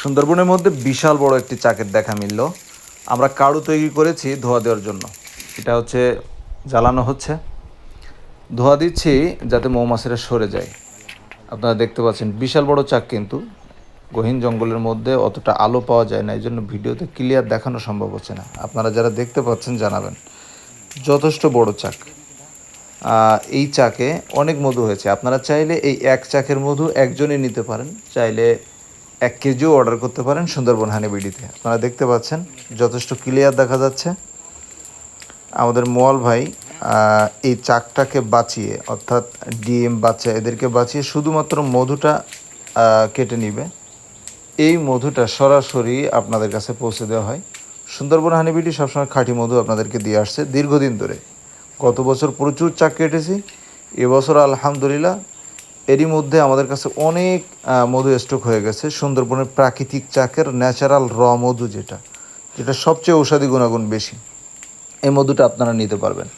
সুন্দরবনের মধ্যে বিশাল বড় একটি চাকের দেখা মিলল। আমরা কাড়ু তৈরি করেছি ধোয়া দেওয়ার জন্য। এটা হচ্ছে, জ্বালানো হচ্ছে। ধোয়া দিচ্ছি যাতে মৌমাছিরা সরে যায়। আপনারা দেখতে পাচ্ছেন, বিশাল বড় চাক কিন্তু। গহীন জঙ্গলের মধ্যে অতটা আলো পাওয়া যায় না এই জন্য ভিডিওতে ক্লিয়ার দেখানো সম্ভব হচ্ছে না। আপনারা যারা দেখতে পাচ্ছেন, জানাবেন। যথেষ্ট বড় চাক। এই চাকে অনেক মধু হয়েছে। আপনারা চাইলে এই এক চাকের মধু একজনই নিতে পারেন। চাইলে এক কেজিও অর্ডার করতে পারেন সুন্দরবন হানিবিডিতে আপনারা দেখতে পাচ্ছেন, যথেষ্ট ক্লিয়ার দেখা যাচ্ছে। আমাদের মোয়াল ভাই এই চাকটাকে বাঁচিয়ে, অর্থাৎ ডিম বাচ্চা এদেরকে বাঁচিয়ে শুধুমাত্র মধুটা কেটে নিবে। এই মধুটা সরাসরি আপনাদের কাছে পৌঁছে দেওয়া হয়। সুন্দরবন হানিবিটি সবসময় খাঁটি মধু আপনাদেরকে দিয়ে আসছে দীর্ঘদিন ধরে। গত বছর প্রচুর চাক কেটেছি, এবছর আলহামদুলিল্লাহ এরই মধ্যে আমাদের কাছে অনেক মধু স্টক হয়ে গেছে। সুন্দরবনের প্রাকৃতিক চাকের ন্যাচারাল র মধু যেটা যেটা সবচেয়ে ঔষধি গুণাগুণ বেশি। এই মধুটা আপনারা নিতে পারবেন।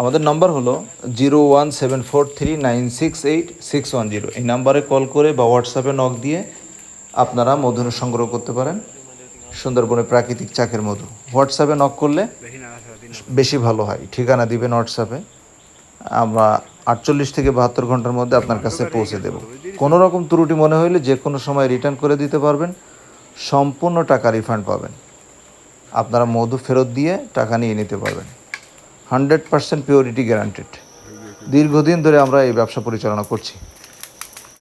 আমাদের নাম্বার হলো zero one seven four three nine six eight six one zero. এই নাম্বারে কল করে বা হোয়াটসঅ্যাপে নক দিয়ে আপনারা মধু সংগ্রহ করতে পারেন। সুন্দরবনের প্রাকৃতিক চাকের মধু। হোয়াটসঅ্যাপে নক করলে বেশি ভালো হয়। ঠিকানা দিবেন হোয়াটসঅ্যাপে। আমরা আটচল্লিশ থেকে বাহাত্তর ঘণ্টার মধ্যে আপনার কাছে পৌঁছে দেব। কোনো রকম ত্রুটি মনে হইলে যে কোনো সময় রিটার্ন করে দিতে পারবেন, সম্পূর্ণ টাকা রিফান্ড পাবেন। আপনারা মধু ফেরত দিয়ে টাকা নিয়ে নিতে পারবেন। হান্ড্রেড পার্সেন্ট পিওরিটি গ্যারান্টেড দীর্ঘদিন ধরে আমরা এই ব্যবসা পরিচালনা করছি।